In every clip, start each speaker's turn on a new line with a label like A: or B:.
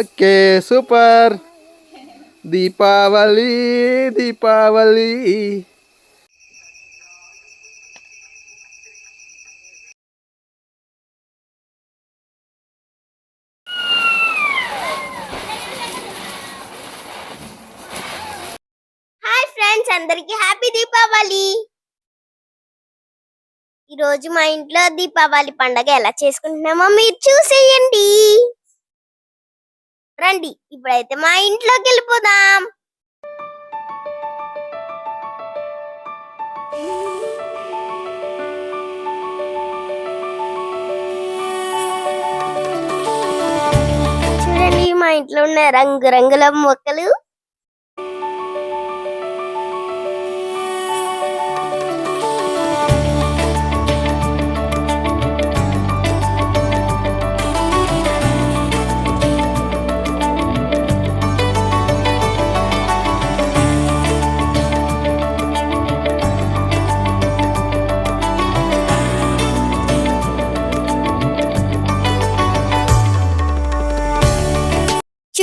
A: Okay super. Deepavali Deepavali.
B: Hi friends అందరికి happy Deepavali. ఈరోజు మా ఇంట్లో దీపావళి పండగ ఎలా చేసుకుంటున్నామో మీరు చూసేయండి. రండి ఇప్పుడైతే మా ఇంట్లోకి వెళ్ళిపోదాం. చూడండి మా ఇంట్లో ఉన్న రంగు రంగుల మొక్కలు.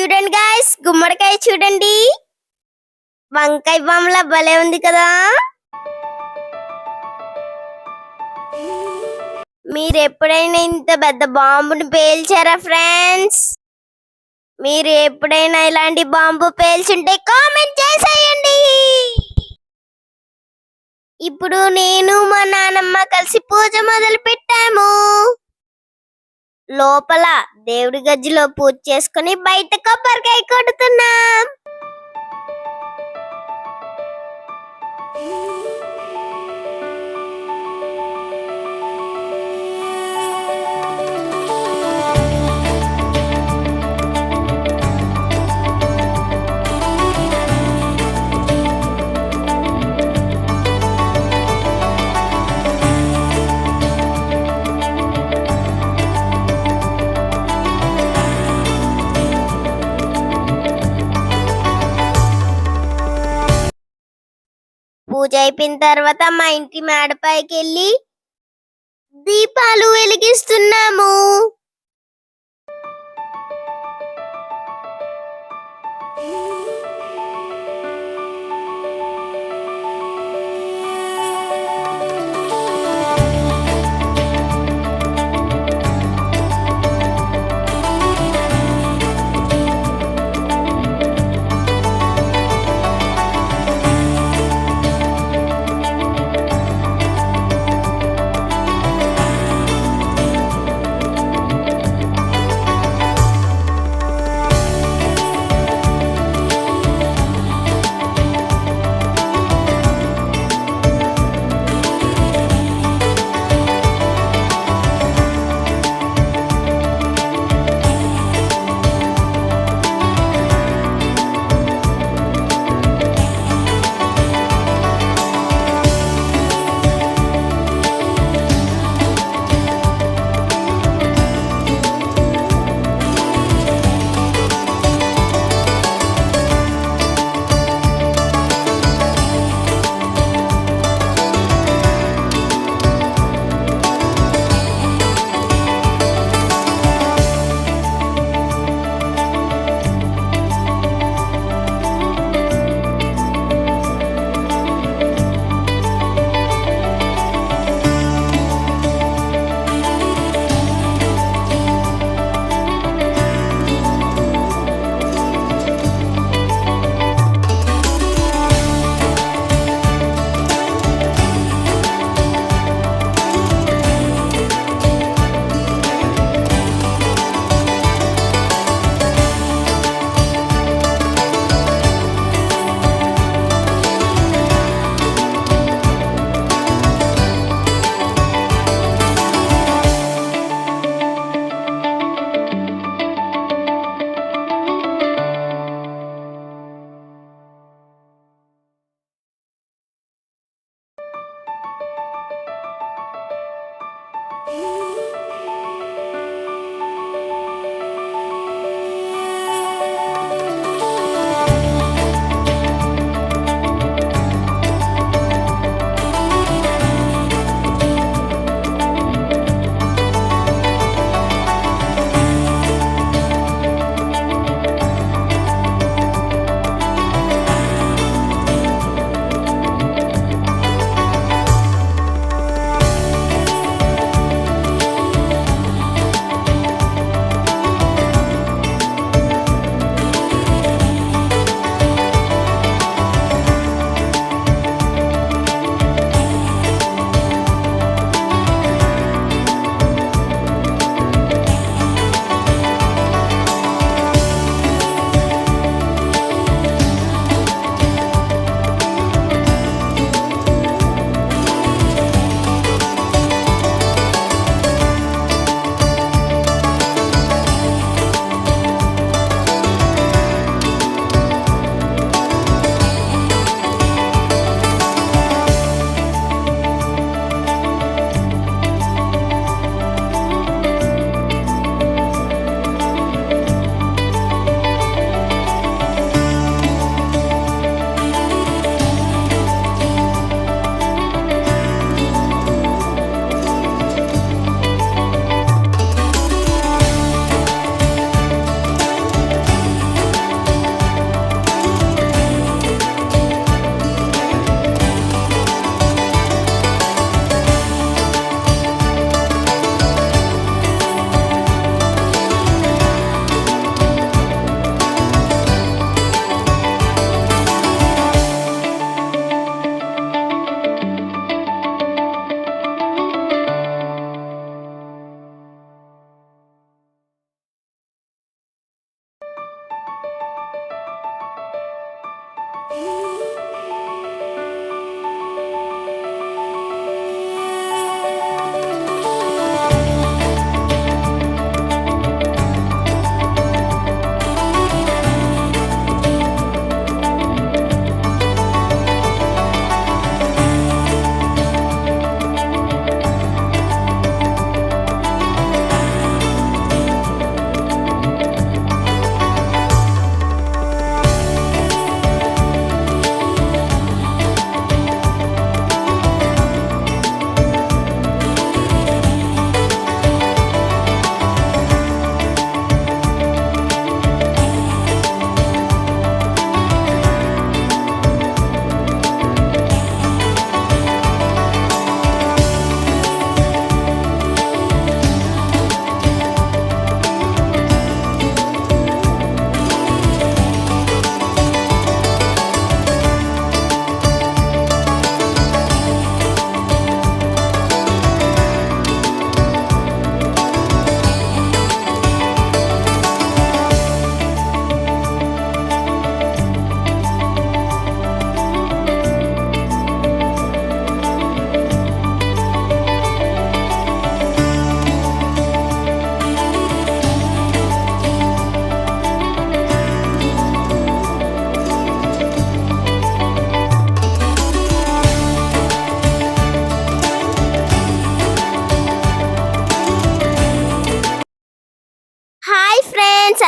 B: చూడండి గాయస్ గుమ్మడికాయ చూడండి. వంకాయ బొమ్మల భలే ఉంది కదా. మీరు ఎప్పుడైనా ఇంత పెద్ద బాంబుని పేల్చారా ఫ్రెండ్స్ మీరు ఎప్పుడైనా ఇలాంటి బాంబు పేల్చుంటే కామెంట్ చేసేయండి. ఇప్పుడు నేను మా నానమ్మ కలిసి పూజ మొదలు పెట్టాము లోపల దేవుడి గజ్జిలో పూజ చేసుకుని బయట కొబ్బరికాయ కొడుతున్నాం. పూజ అయిపోయిన తర్వాత మా ఇంటి మేడపైకి వెళ్ళి దీపాలు వెలిగిస్తున్నాము.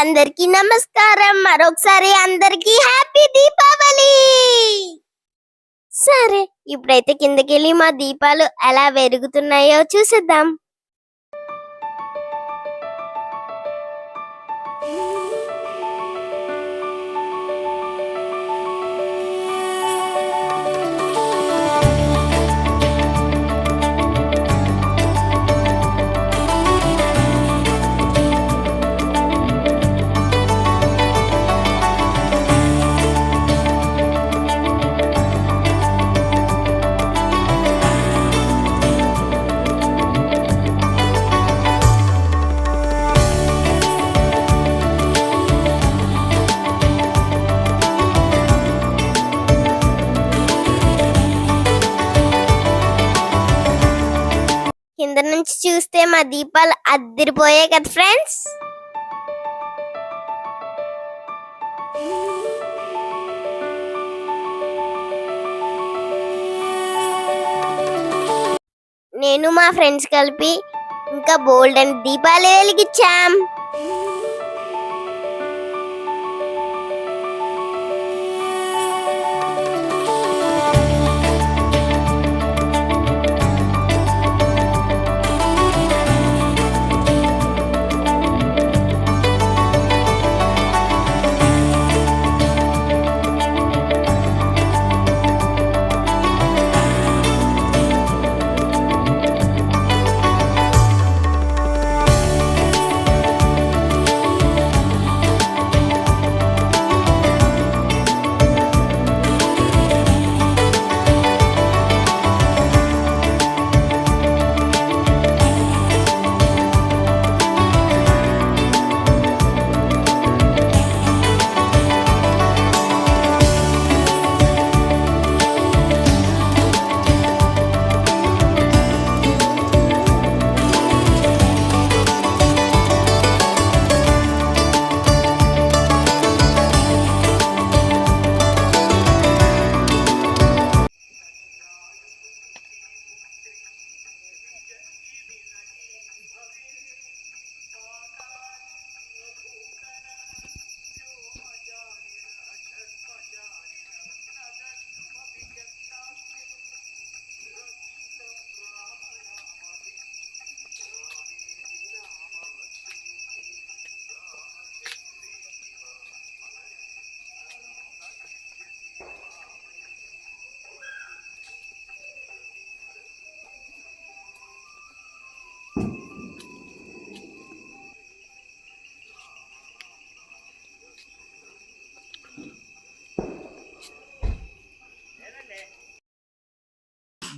B: అందరికీ నమస్కారం. మరొకసారి అందరికీ హ్యాపీ దీపావళి! సరే ఇప్పుడైతే కిందకెళ్ళి మా దీపాలు ఎలా వెలుగుతున్నాయో చూసేద్దాం. చూస్తే మా దీపాలు అద్దరిపోయాయి కదా ఫ్రెండ్స్. నేను మా ఫ్రెండ్స్ కలిపి ఇంకా బోల్డ్ అండ్ దీపాలు వెలిగించాం.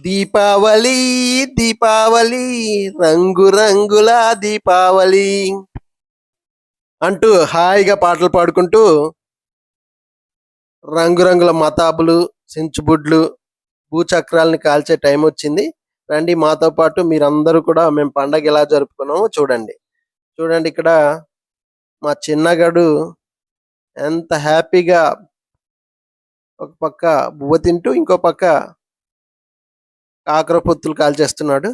A: దీపావళి దీపావళి రంగు రంగుల దీపావళి అంటూ హాయిగా పాటలు పాడుకుంటూ రంగురంగుల మతాబులు సించుబుడ్లు భూచక్రాలని కాల్చే టైం వచ్చింది. రండి మాతో పాటు మీరందరూ కూడా మేము పండగ ఎలా జరుపుకున్నామో చూడండి. చూడండి ఇక్కడ మా చిన్నగాడు ఎంత హ్యాపీగా ఒక పక్క బువ్వ తింటూ ఇంకో పక్క కాకర పొత్తులు కాల్చేస్తున్నాడు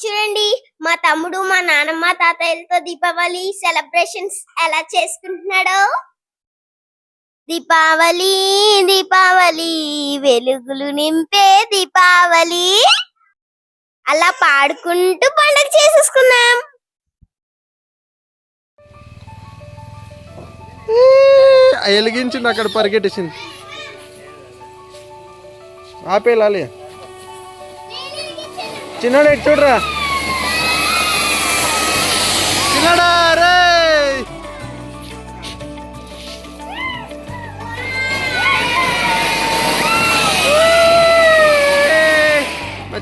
B: చూడండి మా తమ్ముడు మా నాన్నమ్మ తాతయ్యలతో దీపావళి సెలబ్రేషన్స్ ఎలా చేసుకుంటున్నాడో. దీపావళి దీపావళి వెలుగులు నింపే దీపావళి. అలా పాడుకుంటూ పండగ చేసేసుకున్నాం
A: వెలిగించింది అక్కడ పరిగెట్టేసింది. ఆపేలాలి. చిన్నాడు చూడరా. చిన్నాడా రే!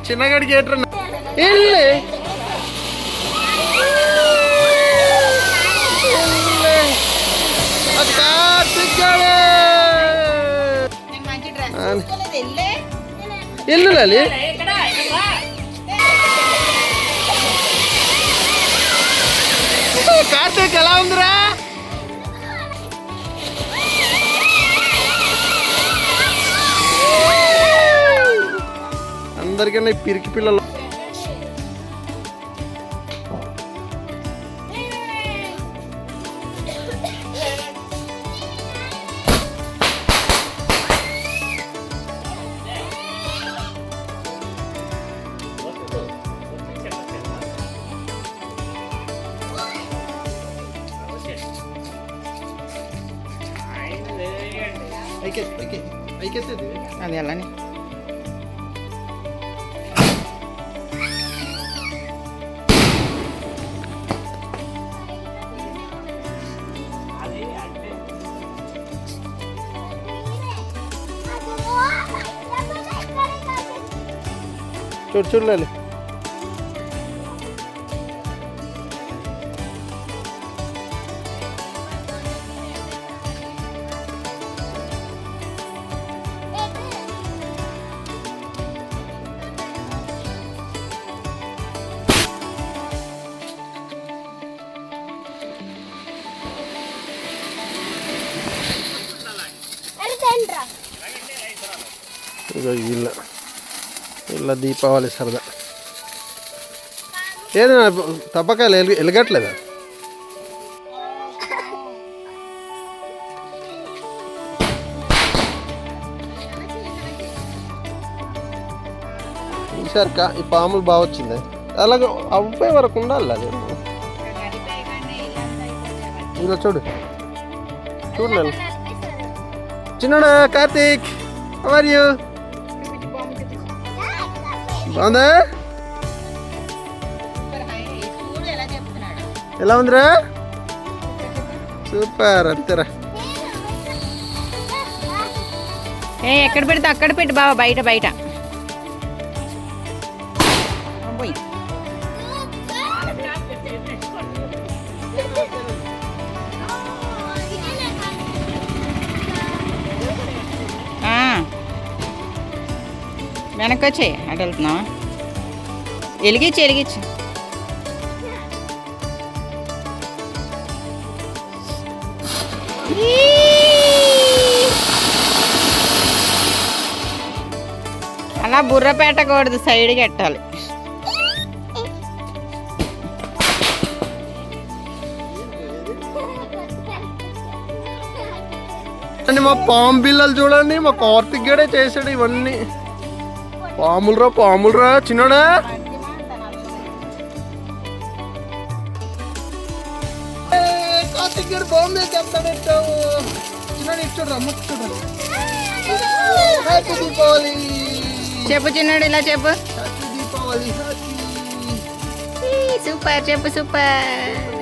A: చిన్నగాడికి ఏట్రా వెళ్ళి అది కార్తిక్ గాడే. ఇల్లు ఎల్లు లాలి కార్తీక్ ఎలా ఉందిరా? అందరికన్నా పిరికి పిల్లలు పైకెత్తి పైకి పైకెత్తేది
C: అది అలానే
A: చూడు చూడలేదు ఇగో వీళ్ళ వీళ్ళ దీపావళి సరదా ఏదైనా తప్పకాయలు ఎలుగు ఎలగట్లేదా ఈసారి కా ఈ పాములు బాగా వచ్చింది అలాగే అవ్వే వరకు ఉండాలి అది ఇలా చూడు చూడలేదు చిన్నడా కార్తీక్ ఆర్ యూ బాగుందా? ఎలా ఉందిరా? సూపర్ అంతేరా.
C: ఏ ఎక్కడ పెడితే అక్కడ పెట్టి బావ బయట బయట. వెనక్కి వచ్చే అటు వెళ్తున్నావా? ఎలిగించు ఎలిగించు అలా బుర్ర పెట్టకూడదు సైడ్
A: కట్టాలి. మా పాము పిల్లలు చూడండి మా కార్తిక్ గడే చేసాడు ఇవన్నీ. పాములురా పాములురా చిన్నడా? కార్తిక్ గడు బాంబే చెప్తాడు చిన్నడు ఇచ్చాడు రమ్మ హ్యాపీ దీపావళి
C: చెప్పు చిన్నాడు ఇలా చెప్పు.
A: హ్యాపీ దీపావళి హ్యాపీ
C: సూపర్ చెప్పు super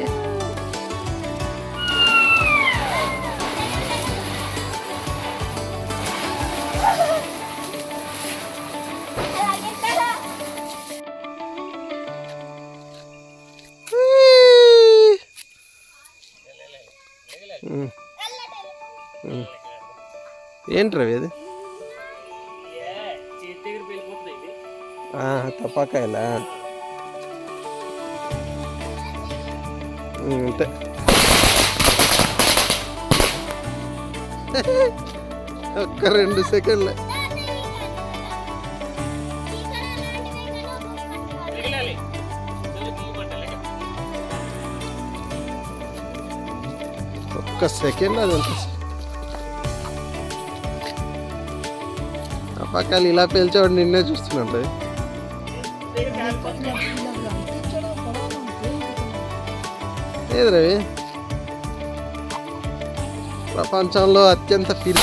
A: ఏంటి రవి అది ఆ, తప్పకాయలా ఉమ్, అంతే ఒక్క రెండు సెకండ్లే ఒక్క సెకండ్ అది ఎంత ఇలా పేల్చేవాడు నిన్నే చూస్తున్నాడు. ఏది రవి? ప్రపంచంలో అత్యంత ఫీల్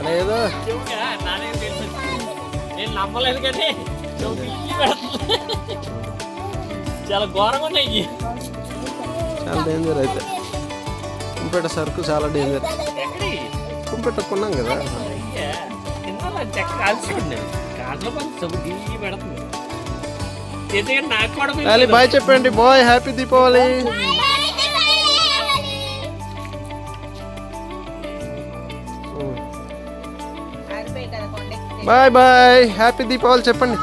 D: అదేదో. నేను నమ్మలేదు కానీ చాలా ఘోరంగా ఉన్నాయి.
A: చాలా డేంజర్ అయితే. కుంపేట సరుకు చాలా డేంజర్ కుంపేట కొన్నాం కదా. బాయ్ చెప్పండి bye. Happy Deepavali bye bye. Happy Deepavali చెప్పండి.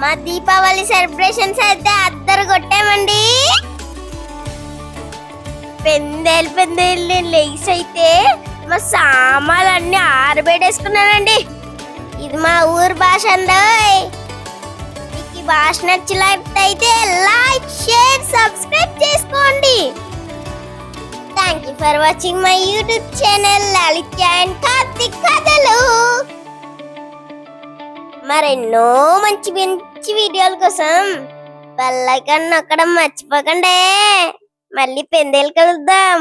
B: మా దీపావళి సెలబ్రేషన్స్ అయితే అద్దరు కొట్టామండి. పెందేలు పెందేలు నేను లేస్ అయితే మా సామాన్లు అన్ని ఆరబెట్టేసుకున్నానండి. ఇది మా ఊరు భాష అండోయ్ మీకు ఈ భాష నచ్చినట్లయితే లైక్ షేర్ సబ్స్క్రైబ్ చేసుకోండి. Thank you for watching my YouTube channel Lalitha and Karthik కథలు మరెన్నో మంచి మంచి వీడియోల కోసం బెల్లైకాన్ నొక్కడం మర్చిపోకండి. మళ్ళీ పెందేలు కలుద్దాం.